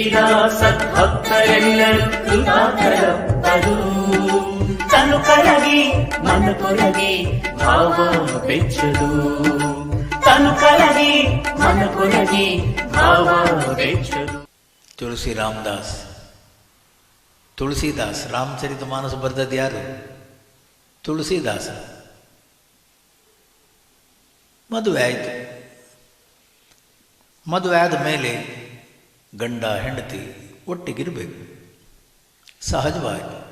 ಸೇರಿದ ಸದ್ಭಕ್ತರೆಲ್ಲರೂ ಕೃತಾರ್ಥರಪ್ಪರು ತನು ಕರಗಿ ಮನ ಕೊರಗಿ ಭಾವ ಬೆಚ್ಚದು. ತನು ಕರಗಿ ಮನ ಕೊರಗಿ ಭಾವ ಬೆಚ್ಚದು. ತುಳಸಿ ರಾಮದಾಸ್ ತುಳಸಿದಾಸ್, ರಾಮಚರಿತ ಮಾನಸ ಬರೆದದ್ದು ಯಾರು? ತುಳಸಿದಾಸ. ಮದುವೆ ಆಯಿತು. ಮದುವೆ ಆದ ಮೇಲೆ ಗಂಡ, ಹೆಂಡತಿ ಒಟ್ಟಿಗಿರಬೇಕು. ಸಹಜವಾಗಿ.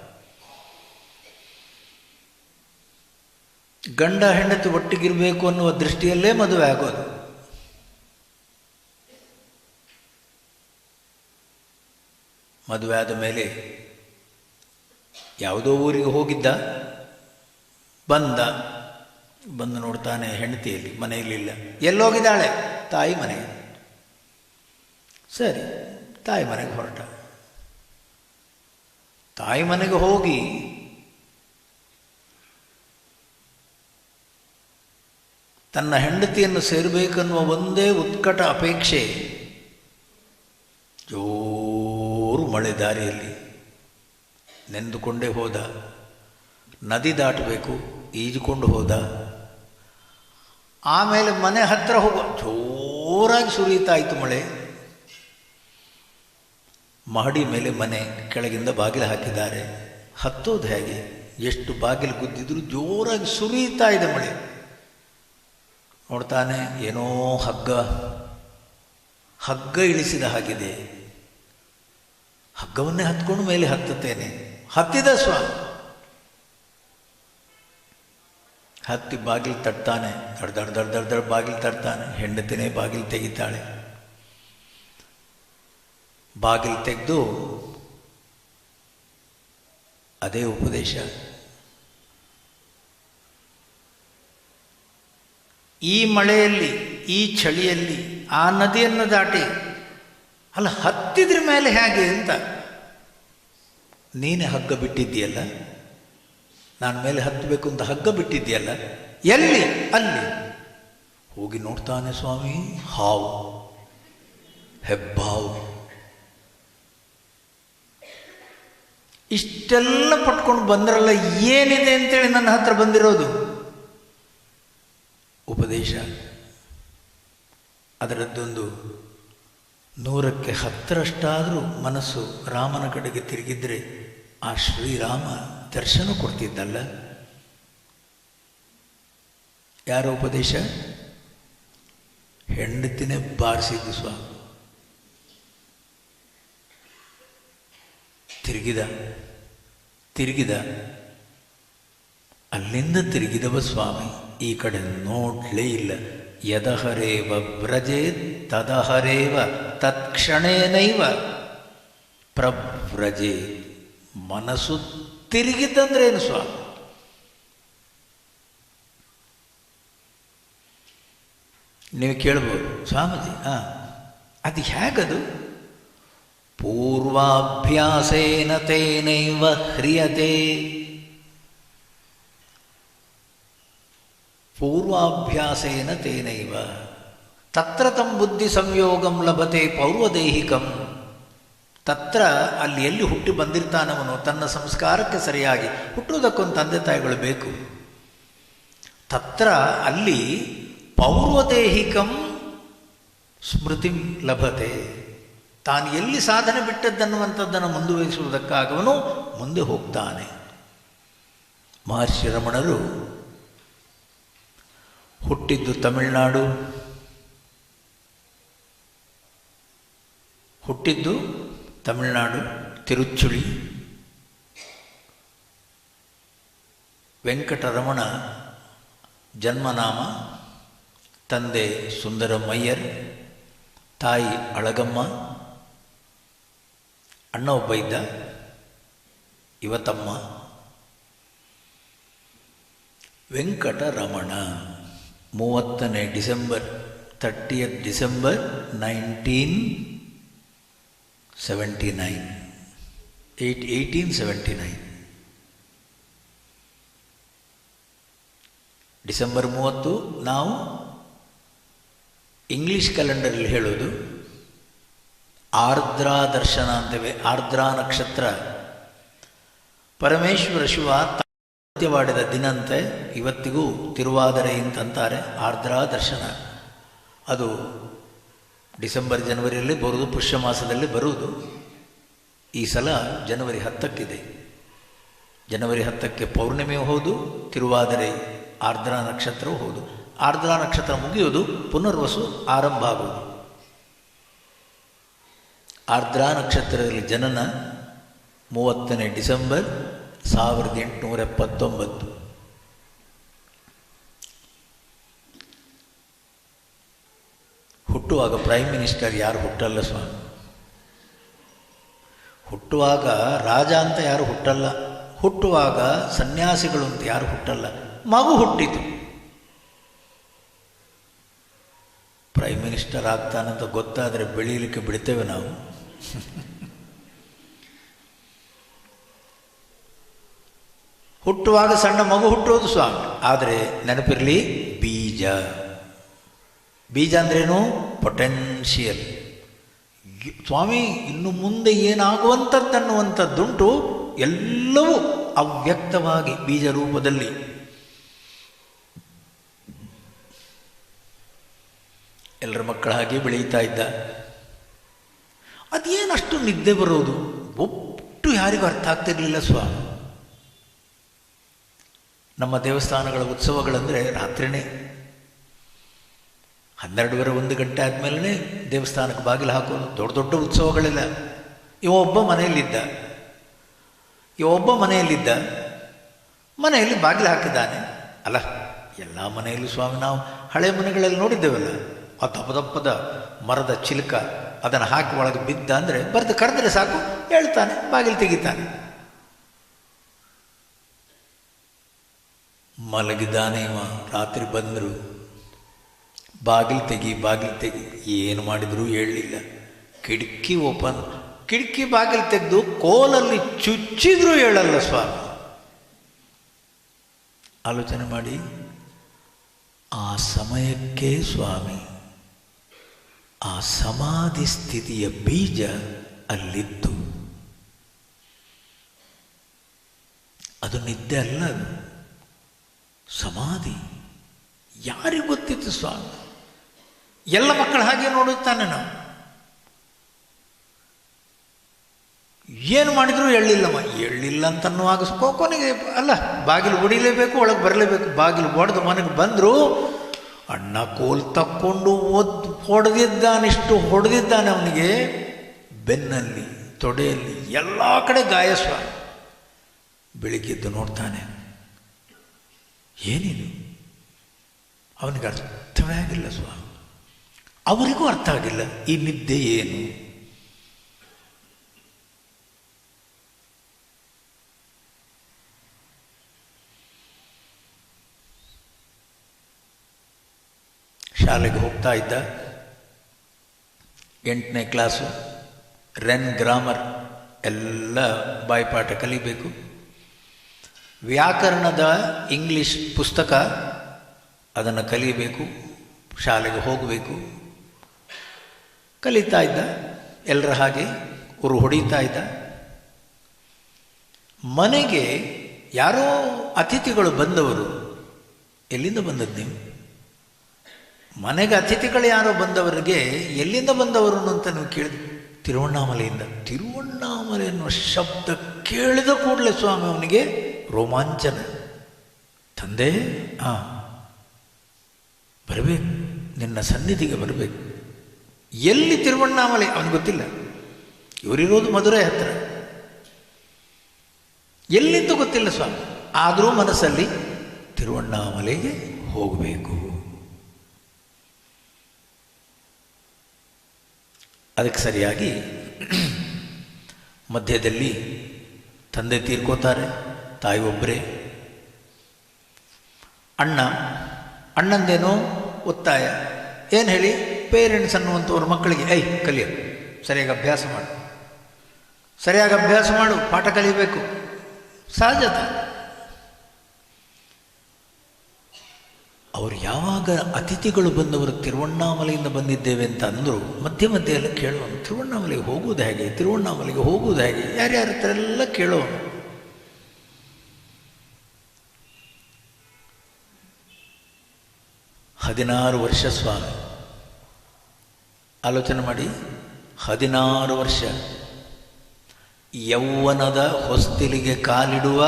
ಗಂಡ, ಹೆಂಡತಿ ಒಟ್ಟಿಗಿರಬೇಕು ಅನ್ನುವ ದೃಷ್ಟಿಯಲ್ಲೇ ಮದುವೆ ಆಗೋದು. ಮದುವೆ ಆದ ಮೇಲೆ ಯಾವುದೋ ಊರಿಗೆ ಹೋಗಿದ್ದ, ಬಂದ, ಬಂದು ನೋಡ್ತಾನೆ ಹೆಂಡತಿಯಲ್ಲಿ, ಮನೆಯಲ್ಲಿಲ್ಲ. ಎಲ್ಲೋಗಿದ್ದಾಳೆ, ತಾಯಿ ಮನೆ ಸರಿ, ತಾಯಿ ಮನೆಗೆ ಹೊರಟ. ತಾಯಿ ಮನೆಗೆ ಹೋಗಿ ತನ್ನ ಹೆಂಡತಿಯನ್ನು ಸೇರಬೇಕನ್ನುವ ಒಂದೇ ಉತ್ಕಟ ಅಪೇಕ್ಷೆ. ಜೋರು ಮಳೆ ದಾರಿಯಲ್ಲಿ ನೆಂದುಕೊಂಡೇ ಹೋದ. ನದಿ ದಾಟಬೇಕು, ಈಜಿಕೊಂಡು ಹೋದ. ಆಮೇಲೆ ಮನೆ ಹತ್ತಿರ ಹೋಗೋ ಜೋರಾಗಿ ಸುರಿಯುತ್ತಾ ಇತ್ತು ಮಳೆ. ಮಹಡಿ ಮೇಲೆ ಮನೆ ಕೆಳಗಿಂದ ಬಾಗಿಲು ಹಾಕಿದ್ದಾರೆ. ಹತ್ತೋದು ಹೇಗೆ? ಎಷ್ಟು ಬಾಗಿಲು ಗುದ್ದಿದ್ರು ಜೋರಾಗಿ ಸುರಿಯುತ್ತಾ ಇದೆ ಮಳೆ. ನೋಡ್ತಾನೆ, ಏನೋ ಹಗ್ಗ. ಹಗ್ಗ ಇಳಿಸಿದ ಹಾಗಿದೆ. ಹಗ್ಗವನ್ನೇ ಹತ್ಕೊಂಡು ಮೇಲೆ ಹತ್ತುತ್ತೇನೆ. ಹತ್ತಿದ ಸ್ವಾಮಿ ಹತ್ತಿ ಬಾಗಿಲು ತಟ್ತಾನೆ. ದಡ್ ದಡ್ ದಡ್ ದಡ್ ಬಾಗಿಲು ತಟ್ತಾನೆ. ಹೆಂಡತಿನೇ ಬಾಗಿಲು ತೆಗಿತಾಳೆ. ಬಾಗಿಲು ತೆಗೆದು ಅದೇ ಉಪದೇಶ. ಈ ಮಳೆಯಲ್ಲಿ, ಈ ಚಳಿಯಲ್ಲಿ, ಆ ನದಿಯನ್ನು ದಾಟಿ, ಅಲ್ಲ, ಹತ್ತಿದ್ರ ಮೇಲೆ ಹೇಗೆ ಅಂತ. ನೀನೇ ಹಗ್ಗ ಬಿಟ್ಟಿದ್ದೀಯಲ್ಲ? ನಾನು ಮೇಲೆ ಹತ್ತಬೇಕು ಅಂತ ಹಗ್ಗ ಬಿಟ್ಟಿದ್ದೀಯಲ್ಲ? ಎಲ್ಲಿ? ಅಲ್ಲಿ. ಹೋಗಿ ನೋಡ್ತಾನೆ ಸ್ವಾಮಿ, ಹಾವು, ಹೆಬ್ಬಾವು. ಇಷ್ಟೆಲ್ಲ ಪಟ್ಕೊಂಡು ಬಂದ್ರಲ್ಲ ಏನಿದೆ ಅಂತೇಳಿ ನನ್ನ ಹತ್ರ ಬಂದಿರೋದು? ಉಪದೇಶ. ಅದರದ್ದೊಂದು ನೂರಕ್ಕೆ ಹತ್ತರಷ್ಟಾದರೂ ಮನಸ್ಸು ರಾಮನ ಕಡೆಗೆ ತಿರುಗಿದ್ರೆ ಆ ಶ್ರೀರಾಮ ದರ್ಶನ ಕೊಡ್ತಿದ್ದಲ್ಲ? ಯಾರ ಉಪದೇಶ? ಹೆಂಡತಿನೇ ಬಾರಿಸಿದ್ದು ಸ್ವಾಮಿ. ತಿರುಗಿದ ತಿರುಗಿದ. ಅಲ್ಲಿಂದ ತಿರುಗಿದವ ಸ್ವಾಮಿ, ಈ ಕಡೆ ನೋಡ್ಲೇ ಇಲ್ಲ. ಯದಹರೇವ ವ್ರಜೇ ತದಹರೇವ ತತ್ಕ್ಷಣೇನೈವ ಪ್ರವ್ರಜೇ, ಮನಸ್ಸು ತಿರುಗಿದ್ದಂದ್ರೇನು ಸ್ವಾಮಿ? ನೀವು ಕೇಳ್ಬೋದು, ಸ್ವಾಮೀಜಿ ಹಾಂ ಅದು ಹೇಗದು? ಪೂರ್ವಾಭ್ಯಾಸೇನ ತೇನೈವ ಹ್ರಿಯತೆ ಪೂರ್ವಾಭ್ಯಾಸೇನ ತೇನೈವ ತತ್ರ ತಂ ಬುದ್ಧಿ ಸಂಯೋಗಂ ಲಭತೆ ಪೌರ್ವದೈಹಿಕಂ ತತ್ರ ಅಲ್ಲಿ ಎಲ್ಲಿ ಹುಟ್ಟಿ ಬಂದಿರ್ತಾನವನು ತನ್ನ ಸಂಸ್ಕಾರಕ್ಕೆ ಸರಿಯಾಗಿ ಹುಟ್ಟುವುದಕ್ಕೊಂದು ತಂದೆ ತಾಯಿಗಳು ಬೇಕು. ತತ್ರ ಅಲ್ಲಿ ಪೌರ್ವದೇಹಿಕಂ ಸ್ಮೃತಿ ಲಭತೆ. ತಾನು ಎಲ್ಲಿ ಸಾಧನೆ ಬಿಟ್ಟದ್ದನ್ನುವಂಥದ್ದನ್ನು ಮುಂದುವರಿಸುವುದಕ್ಕಾಗವನು ಮುಂದೆ ಹೋಗ್ತಾನೆ. ಮಹರ್ಷಿ ರಮಣರು ಹುಟ್ಟಿದ್ದು ತಮಿಳುನಾಡು ಹುಟ್ಟಿದ್ದು ತಮಿಳುನಾಡು, ತಿರುಚುಳಿ, ವೆಂಕಟರಮಣ, ಜನ್ಮನಾಮ, ತಂದೆ ಸುಂದರಮಯ್ಯರ್, ತಾಯಿ ಅಳಗಮ್ಮ ಅಣ್ಣ ಒಬ್ಬ ಇದ್ದ. ಇವತ್ತಮ್ಮ. ವೆಂಕಟರಮಣ ಮೂವತ್ತನೇ December thirtieth December nineteen seventy nine eight eighteen seventy nine December ಮೂವತ್ತು ನಾವು ಇಂಗ್ಲೀಷ್ ಕ್ಯಾಲೆಂಡರಲ್ಲಿ ಹೇಳೋದು. ಆರ್ದ್ರಾ ದರ್ಶನ ಅಂತೇವೆ, ಆರ್ದ್ರಾ ನಕ್ಷತ್ರ. ಪರಮೇಶ್ವರ ಶಿವ ಸತ್ಯವಾಡಿದ ದಿನಂತೆ ಇವತ್ತಿಗೂ ತಿರುವಾದರೆ ಅಂತಂತಾರೆ ಆರ್ದ್ರಾ ದರ್ಶನ. ಅದು ಡಿಸೆಂಬರ್, ಜನವರಿಯಲ್ಲಿ ಬರುವುದು ಪುಷ್ಯ ಮಾಸದಲ್ಲಿ ಬರುವುದು. ಈ ಸಲ ಜನವರಿ ಹತ್ತಕ್ಕಿದೆ. ಜನವರಿ ಹತ್ತಕ್ಕೆ ಪೌರ್ಣಿಮೆಯೂ ಹೌದು, ತಿರುವಾದರೆ ಆರ್ದ್ರಾ ನಕ್ಷತ್ರವೂ ಹೌದು. ಆರ್ದ್ರಾ ನಕ್ಷತ್ರ ಮುಗಿಯೋದು, ಪುನರ್ವಸು ಆರಂಭ ಆಗುವುದು ಆರ್ದ್ರಾ ನಕ್ಷತ್ರದಲ್ಲಿ ಜನನ ಮೂವತ್ತನೇ ಡಿಸೆಂಬರ್ ಸಾವಿರದ ಎಂಟುನೂರ ಎಪ್ಪತ್ತೊಂಬತ್ತು. ಹುಟ್ಟುವಾಗ ಪ್ರೈಮ್ ಮಿನಿಸ್ಟರ್ ಯಾರು ಹುಟ್ಟಲ್ಲ ಸ್ವಾಮಿ? ಹುಟ್ಟುವಾಗ ರಾಜ ಅಂತ ಯಾರು ಹುಟ್ಟಲ್ಲ? ಹುಟ್ಟುವಾಗ ಸನ್ಯಾಸಿಗಳು ಅಂತ ಯಾರು ಹುಟ್ಟಲ್ಲ? ಮಗು ಹುಟ್ಟಿತು. ಪ್ರೈಮ್ ಮಿನಿಸ್ಟರ್ ಆಗ್ತಾನಂತ ಗೊತ್ತಾದರೆ ಬೆಳೀಲಿಕ್ಕೆ ಬಿಡ್ತೇವೆ ನಾವು. ಹುಟ್ಟುವಾಗ ಸಣ್ಣ ಮಗು ಹುಟ್ಟುವುದು ಸ್ವಾಮಿ. ಆದರೆ ನೆನಪಿರಲಿ, ಬೀಜ. ಬೀಜ ಅಂದ್ರೇನು? ಪೊಟೆನ್ಷಿಯಲ್ ಸ್ವಾಮಿ, ಇನ್ನು ಮುಂದೆ ಏನಾಗುವಂಥದ್ದನ್ನುವಂಥದ್ದುಂಟು ಎಲ್ಲವೂ ಅವ್ಯಕ್ತವಾಗಿ ಬೀಜ ರೂಪದಲ್ಲಿ. ಎಲ್ಲರ ಮಕ್ಕಳ ಹಾಗೆ ಬೆಳೀತಾ ಇದ್ದ. ಅದೇನಷ್ಟು ನಿದ್ದೆ ಬರೋದು? ಒಟ್ಟು ಯಾರಿಗೂ ಅರ್ಥ ಆಗ್ತಿರ್ಲಿಲ್ಲ ಸ್ವಾಮಿ ನಮ್ಮ ದೇವಸ್ಥಾನಗಳ ಉತ್ಸವಗಳಂದರೆ ರಾತ್ರಿನೇ. ಹನ್ನೆರಡುವರೆ ಒಂದು ಗಂಟೆ ಆದಮೇಲೆ ದೇವಸ್ಥಾನಕ್ಕೆ ಬಾಗಿಲು ಹಾಕೋದು. ದೊಡ್ಡ ದೊಡ್ಡ ಉತ್ಸವಗಳಿಲ್ಲ. ಇವ ಒಬ್ಬ ಮನೆಯಲ್ಲಿದ್ದ. ಇವ ಒಬ್ಬ ಮನೆಯಲ್ಲಿದ್ದ. ಮನೆಯಲ್ಲಿ ಬಾಗಿಲು ಹಾಕಿದ್ದಾನೆ. ಅಲ್ಲ, ಎಲ್ಲ ಮನೆಯಲ್ಲೂ ಸ್ವಾಮಿ, ನಾವು ಹಳೆ ಮನೆಗಳಲ್ಲಿ ನೋಡಿದ್ದೇವಲ್ಲ. ಆ ದಪ್ಪ ದಪ್ಪದ ಮರದ ಚಿಲಕ ಅದನ್ನು ಹಾಕಿ ಒಳಗೆ ಬಿದ್ದ ಅಂದರೆ ಬರೆದು ಕರೆದ್ರೆ ಸಾಕು, ಹೇಳ್ತಾನೆ, ಬಾಗಿಲು ತೆಗಿತಾನೆ. ಮಲಗಿದ್ದಾನೆ ಇವ, ರಾತ್ರಿ ಬಂದರು. ಬಾಗಿಲು ತೆಗಿ ಬಾಗಿಲು ತೆಗಿ, ಏನು ಮಾಡಿದರೂ ಹೇಳಲಿಲ್ಲ. ಕಿಟಕಿ ಓಪನ್, ಕಿಟಕಿ ಬಾಗಿಲು ತೆಗೆದು ಕೋಲಲ್ಲಿ ಚುಚ್ಚಿದ್ರೂ ಹೇಳಲ್ಲ ಸ್ವಾಮಿ. ಆಲೋಚನೆ ಮಾಡಿ, ಆ ಸಮಯಕ್ಕೆ ಸ್ವಾಮಿ ಆ ಸಮಾಧಿ ಸ್ಥಿತಿಯ ಬೀಜ ಅಲ್ಲಿತ್ತು. ಅದು ನಿದ್ದೆ ಅಲ್ಲ ಅದು. ಸಮಾಧಿ. ಯಾರಿಗೆ ಗೊತ್ತಿತ್ತು ಸ್ವಾಮಿ? ಎಲ್ಲ ಮಕ್ಕಳು ಹಾಗೆ ನೋಡುತ್ತಾನೆ ನಾವು. ಏನು ಮಾಡಿದ್ರು ಎಳ್ಳಿಲ್ಲಮ್ಮ ಎಳ್ಳಿಲ್ಲ ಅಂತನ್ನುವಾಗ ಕೊನೆಗೆ ಅಲ್ಲ, ಬಾಗಿಲು ಹೊಡಿಲೇಬೇಕು ಒಳಗೆ ಬರಲೇಬೇಕು. ಬಾಗಿಲು ಹೊಡೆದು ಮನೆಗೆ ಬಂದರು ಅಣ್ಣ ಕೋಲ್ ತಕ್ಕೊಂಡು ಒದ್ ಹೊಡೆದಿದ್ದಾನಿಷ್ಟು ಹೊಡೆದಿದ್ದಾನೆ ಅವನಿಗೆ. ಬೆನ್ನಲ್ಲಿ, ತೊಡೆಯಲ್ಲಿ ಎಲ್ಲ ಕಡೆ ಗಾಯ ಬೆಳಿಗ್ಗೆದ್ದು ನೋಡ್ತಾನೆ. ಏನಿದು? ಅವನಿಗೆ ಅರ್ಥವೇ ಆಗಿಲ್ಲ ಸ್ವಾಮಿ. ಅವರಿಗೂ ಅರ್ಥ ಆಗಿಲ್ಲ. ಈ ನಿದ್ದೆ ಏನು? ಶಾಲೆಗೆ ಹೋಗ್ತಾ ಇದ್ದ. ಎಂಟನೇ ಕ್ಲಾಸು. ರೆನ್ ಗ್ರಾಮರ್. ಎಲ್ಲ ಬಾಯ್ಪಾಠ ಕಲಿಬೇಕು. ವ್ಯಾಕರಣದ ಇಂಗ್ಲಿಷ್ ಪುಸ್ತಕ ಅದನ್ನು ಕಲಿಯಬೇಕು ಶಾಲೆಗೆ ಹೋಗಬೇಕು. ಕಲಿತಾ ಇದ್ದ. ಎಲ್ಲರ ಹಾಗೆ ಉರು ಹೊಡಿತಾ ಇದ್ದ. ಮನೆಗೆ ಯಾರೋ ಅತಿಥಿಗಳು ಬಂದವರು. ಎಲ್ಲಿಂದ ಬಂದದ್ದು ನೀವು? ಮನೆಗೆ ಅತಿಥಿಗಳು ಯಾರೋ ಬಂದವರಿಗೆ ಎಲ್ಲಿಂದ ಬಂದವರು ಅಂತ ನೀವು ಕೇಳಿದ ತಿರುವಣ್ಣಾಮಲೆಯಿಂದ. ತಿರುವಣ್ಣಾಮಲೆ ಎನ್ನುವ ಶಬ್ದ ಕೇಳಿದ ಕೂಡಲೇ ಸ್ವಾಮಿ ಅವನಿಗೆ ರೋಮಾಂಚನ. ತಂದೆ, ಆ, ಬರಬೇಕು, ನಿನ್ನ ಸನ್ನಿಧಿಗೆ ಬರಬೇಕು. ಎಲ್ಲಿ ತಿರುವಣ್ಣಾಮಲೆ? ಅವನಿಗೆ ಗೊತ್ತಿಲ್ಲ. ಇವರಿರೋದು ಮಧುರೈ ಹತ್ರ. ಎಲ್ಲಿಂದ ಗೊತ್ತಿಲ್ಲ ಸ್ವಾಮಿ. ಆದರೂ ಮನಸ್ಸಲ್ಲಿ ತಿರುವಣ್ಣಾಮಲೆಗೆ ಹೋಗಬೇಕು. ಅದಕ್ಕೆ ಸರಿಯಾಗಿ ಮಧ್ಯದಲ್ಲಿ ತಂದೆ ತೀರ್ಕೋತಾರೆ, ತಾಯಿ ಒಬ್ಬರೇ. ಅಣ್ಣ, ಅಣ್ಣಂದೇನೋ ಒತ್ತಾಯ. ಏನು ಹೇಳಿ? ಪೇರೆಂಟ್ಸ್ ಅನ್ನುವಂಥವ್ರ ಮಕ್ಕಳಿಗೆ ಐ ಕಲಿಯೋ. ಸರಿಯಾಗಿ ಅಭ್ಯಾಸ ಮಾಡು. ಸರಿಯಾಗಿ ಅಭ್ಯಾಸ ಮಾಡು. ಪಾಠ ಕಲಿಬೇಕು. ಸಹಜತೆ ಅವರು ಯಾವಾಗ ಅತಿಥಿಗಳು ಬಂದವರು ತಿರುವಣ್ಣಾಮಲೆಯಿಂದ ಬಂದಿದ್ದೇವೆ ಅಂತ ಅಂದರು, ಮಧ್ಯೆ ಮಧ್ಯೆ ಎಲ್ಲ ಕೇಳೋನು, ತಿರುವಣ್ಣಾಮಲೆಗೆ ಹೋಗುವುದು ಹೇಗೆ? ತಿರುವಣ್ಣಾಮಲೆಗೆ ಹೋಗುವುದು ಹೇಗೆ? ಯಾರ್ಯಾರ ಹತ್ರ ಎಲ್ಲ ಕೇಳೋನು. ಹದಿನಾರು ವರ್ಷ ಸ್ವಾಮಿ. ಆಲೋಚನೆ ಮಾಡಿ. ಹದಿನಾರು ವರ್ಷ. ಯೌವನದ ಹೊಸ್ತಿಲಿಗೆ ಕಾಲಿಡುವ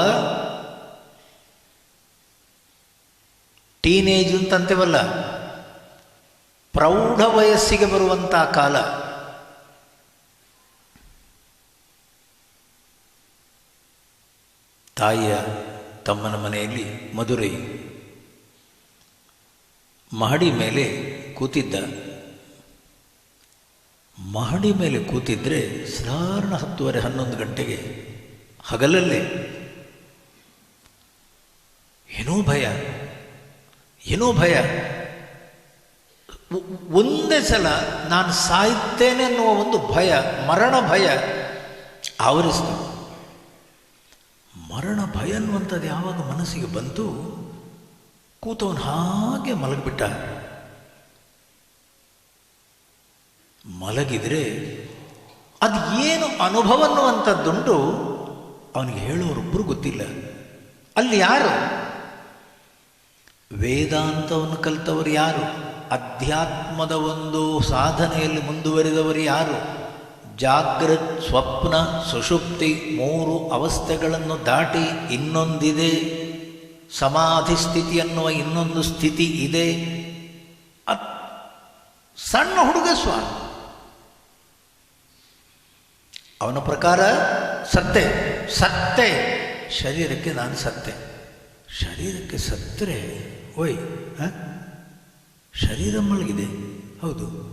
ಟೀನೇಜ್ ಅಂತಂತೇವಲ್ಲ, ಪ್ರೌಢ ವಯಸ್ಸಿಗೆ ಬರುವಂಥ ಕಾಲ. ತಾಯಿಯ, ತಮ್ಮನ ಮನೆಯಲ್ಲಿ ಮಧುರೈ ಮಹಡಿ ಮೇಲೆ ಕೂತಿದ್ದ. ಮಹಡಿ ಮೇಲೆ ಕೂತಿದ್ರೆ ಸಾಧಾರಣ ಹತ್ತುವರೆ ಹನ್ನೊಂದು ಗಂಟೆಗೆ ಹಗಲಲ್ಲೇ. ಏನೋ ಭಯ. ಏನೋ ಭಯ. ಒಂದೇ ಸಲ ನಾನು ಸಾಯುತ್ತೇನೆ ಅನ್ನುವ ಒಂದು ಭಯ, ಮರಣ ಭಯ ಆವರಿಸ್ತು. ಮರಣ ಭಯ ಅನ್ನುವಂಥದ್ದು ಯಾವಾಗ ಮನಸ್ಸಿಗೆ ಬಂತು? ಕೂತವನು ಹಾಗೆ ಮಲಗಿಬಿಟ್ಟ. ಮಲಗಿದರೆ ಅದು ಏನು ಅನುಭವ ಅನ್ನುವಂಥದ್ದುಂಟು ಅವನಿಗೆ ಹೇಳೋರೊಬ್ಬರು ಗೊತ್ತಿಲ್ಲ. ಅಲ್ಲಿ ಯಾರು? ವೇದಾಂತವನ್ನು ಕಲಿತವರು ಯಾರು? ಅಧ್ಯಾತ್ಮದ ಒಂದು ಸಾಧನೆಯಲ್ಲಿ ಮುಂದುವರಿದವರು ಯಾರು? ಜಾಗೃತ್ ಸ್ವಪ್ನ, ಸುಷುಪ್ತಿ ಮೂರು ಅವಸ್ಥೆಗಳನ್ನು ದಾಟಿ ಇನ್ನೊಂದಿದೆ. ಸಮಾಧಿ ಸ್ಥಿತಿ ಅನ್ನುವ ಇನ್ನೊಂದು ಸ್ಥಿತಿ ಇದೆ. ಅತ್ ಸಣ್ಣ ಹುಡುಗ ಸ್ವಾಮಿ. ಅವನ ಪ್ರಕಾರ ಸತ್ತೆ ಸತ್ತೆ. ಶರೀರಕ್ಕೆ ನಾನು ಸತ್ತೆ. ಶರೀರಕ್ಕೆ ಸತ್ತರೆ ಓಯ್? ಶರೀರ ಮಲಗಿದೆ. ಹೌದು.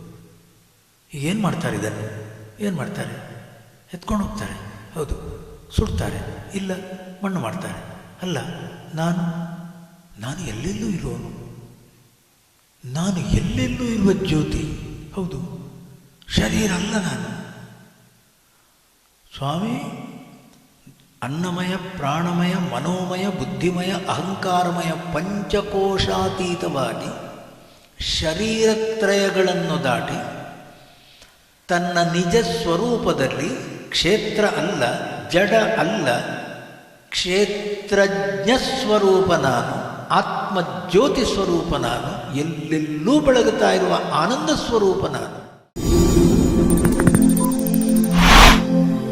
ಏನು ಮಾಡ್ತಾರೆ ಇದನ್ನು ಏನು ಮಾಡ್ತಾರೆ? ಎತ್ಕೊಂಡು ಹೋಗ್ತಾರೆ. ಹೌದು. ಸುಡ್ತಾರೆ. ಇಲ್ಲ, ಮಣ್ಣು ಮಾಡ್ತಾರೆ. ಅಲ್ಲ, ನಾನು ನಾನು ಎಲ್ಲೆಲ್ಲೂ ಇರೋನು ನಾನು ಎಲ್ಲೆಲ್ಲೂ ಇರುವ ಜ್ಯೋತಿ? ಹೌದು. ಶರೀರ ಅಲ್ಲ ನಾನು. ಸ್ವಾಮಿ ಅನ್ನಮಯ, ಪ್ರಾಣಮಯ, ಮನೋಮಯ, ಬುದ್ಧಿಮಯ, ಅಹಂಕಾರಮಯ, ಪಂಚಕೋಶಾತೀತವಾಗಿ ಶರೀರತ್ರಯಗಳನ್ನು ದಾಟಿ ತನ್ನ ನಿಜ ಸ್ವರೂಪದಲ್ಲಿ ಕ್ಷೇತ್ರ ಅಲ್ಲ, ಜಡ ಅಲ್ಲ, ಕ್ಷೇತ್ರಜ್ಞ ಸ್ವರೂಪ ನಾನು ಆತ್ಮಜ್ಯೋತಿ ಸ್ವರೂಪ ನಾನು ಎಲ್ಲೆಲ್ಲೂ ಬೆಳಗುತ್ತಾ ಇರುವ ಆನಂದ ಸ್ವರೂಪ ನಾನು